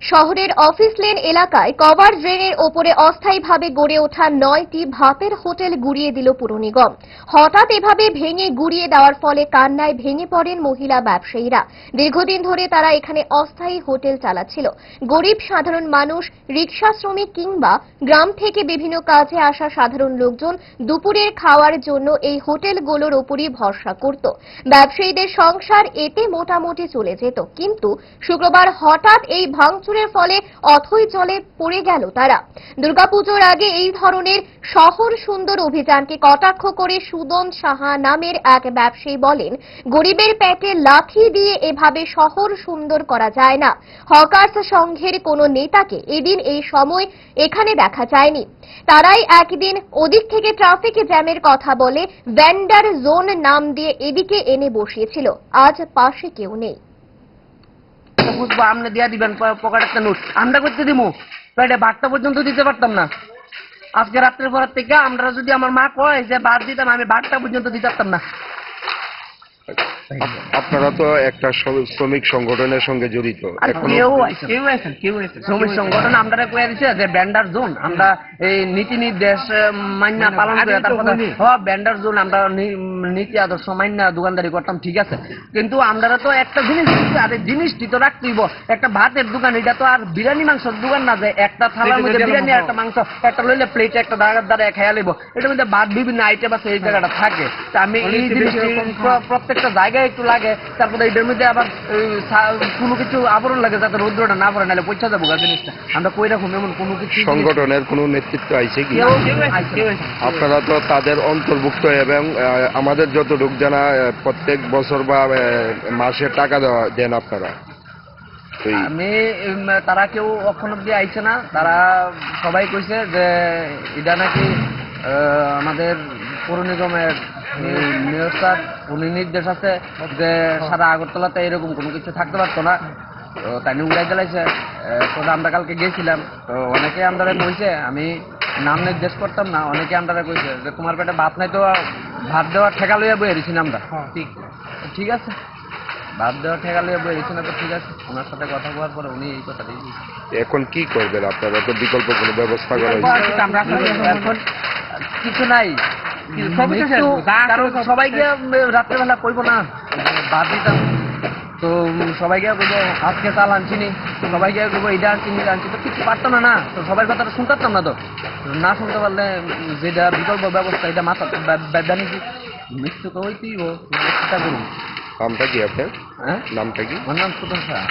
শহরের office lane এলাকায় cover ড্রেনের ওপরে অস্থায়ীভাবে গড়ে ওঠা নয়টি ভাতের হোটেল গুড়িয়ে দিল পুর নিগম। হঠাৎ এভাবে ভেঙে গুড়িয়ে দেওয়ার ফলে কান্নায় ভেঙে পড়েন মহিলা ব্যবসায়ীরা। দীর্ঘদিন ধরে তারা এখানে অস্থায়ী হোটেল চালাচ্ছিল। গরিব সাধারণ মানুষ রিক্সা শ্রমিক কিংবা গ্রাম থেকে বিভিন্ন কাজে আসা সাধারণ লোকজন দুপুরের খাওয়ার জন্য এই হোটেলগুলোর ওপরই ভরসা করত। ব্যবসায়ীদের সংসার এতে মোটামুটি চলে যেত। কিন্তু শুক্রবার হঠাৎ এই ভাঙচুরের ফলে অথই জলে পড়ে গেল তারা। দুর্গাপুজোর আগে এই ধরনের শহর সুন্দর অভিযানকে কটাক্ষ করে সুদন সাহা নামের এক ব্যবসায়ী বলেন, গরিবের পেটে লাথি দিয়ে এভাবে শহর সুন্দর করা যায় না। হকার্স সংঘের কোনো নেতাকে এদিন এই সময় এখানে দেখা যায়নি। তারাই একদিন ওদিক থেকে ট্রাফিক জ্যামের কথা বলে ভ্যান্ডার জোন নাম দিয়ে এদিকে এনে বসিয়েছিল। আজ পাশে কেউ নেই। বুঝব আপনি দিয়া দিবেন পকেট একটা নোট। আমরা করতে দিবো এটা বারটা পর্যন্ত দিতে পারতাম না। আজকে রাত্রের পর থেকে আমরা যদি আমার মা কয় যে বাদ দিতাম আমি বারটা পর্যন্ত দিতে পারতাম না। আপনারা তো একটা শ্রমিক সংগঠনের সঙ্গে জড়িত। শ্রমিক সংগঠন আমরা কয়ে দিছে যে ব্যান্ডার জোন আমরা এই নীতি নির্দেশ মান্যা পালন করে তারপরে ব্যান্ডার জোন আমরা নীতি আদর্শ মান্যা দোকানদারি করতাম ঠিক আছে। কিন্তু আমরা তো একটা জিনিস দিচ্ছি, আরে জিনিসটি তো রাখতেইব। একটা ভাতের দোকান এটা তো আর বিরিয়ানি মাংসের দোকান না যে একটা থালার মধ্যে বিরিয়ানি একটা মাংস একটা লইলে প্লেটে একটা দাঁড়ার দ্বারা খেয়া লইব। এটার মধ্যে ভাত বিভিন্ন আইটেম আছে এই জায়গাটা থাকে। তা আমি এই জিনিসটি প্র- প্রত্যেকটা জায়গায় একটু লাগে তারপরে এটার মধ্যে আবার কোনো কিছু আবরণ লাগে যাতে রৌদ্রটা না পড়ে নাহলে পয়সা যাব গা জিনিসটা। আমরা কই রাখুন এমন কোনো কিছু সংগঠনের কোনো নেতৃত্ব আইছে কি। আপনারা তো তাদের অন্তর্ভুক্ত এবং আমাদের যতটুক জানা প্রত্যেক বছর বা মাসে টাকা দেওয়া দেন আপনারা। আমি তারা কেউ অক্ষণ অব্দি আইছে না। তারা সবাই কইছে যে এটা নাকি আহ, আমাদের পৌর নিগমের এই মেয়র উনি নির্দেশ আছে যে সারা আগরতলাতে এরকম কোনো কিছু থাকতে পারতো না। তো তাই উড়াই চালাইছে তো আমরা কালকে গেছিলাম তো অনেকে আমরা কইছে আমি নাম নির্দেশ করতাম না অনেকে আমরা কইছে যে তোমার পেটে ভাত নাই তো ভাত দেওয়ার ঠেকা লইয়া বই দিছি আমরা। ঠিক ঠিক আছে। ভাত দেওয়ার ঠেকা লইয়া বই দিছি না তো ঠিক আছে। ওনার সাথে কথা বলার পরে উনি এই কথা দিয়ে এখন কি করবেন আপনারা? তো বিকল্প কোনো ব্যবস্থা করা এখন কিছু নাই। সবাইকে রাত্রেবেলা কইব না বাদ দিতাম। তো উম, সবাইকে কইব আজকে চাল আনছি নি সবাইকে কইব এটা আনছি নি আনছি তো কিছু পারতো না না তো সবার কথাটা শুনতাম না তো। না শুনতে পারলে যেটা বিকল্প ব্যবস্থা এটা মাথা জানিছি মৃত্যু তো হইতেই চেষ্টা করুন নামটা কি আপনার? হ্যাঁ? নামটা কি? আমার নাম সুতন শাহ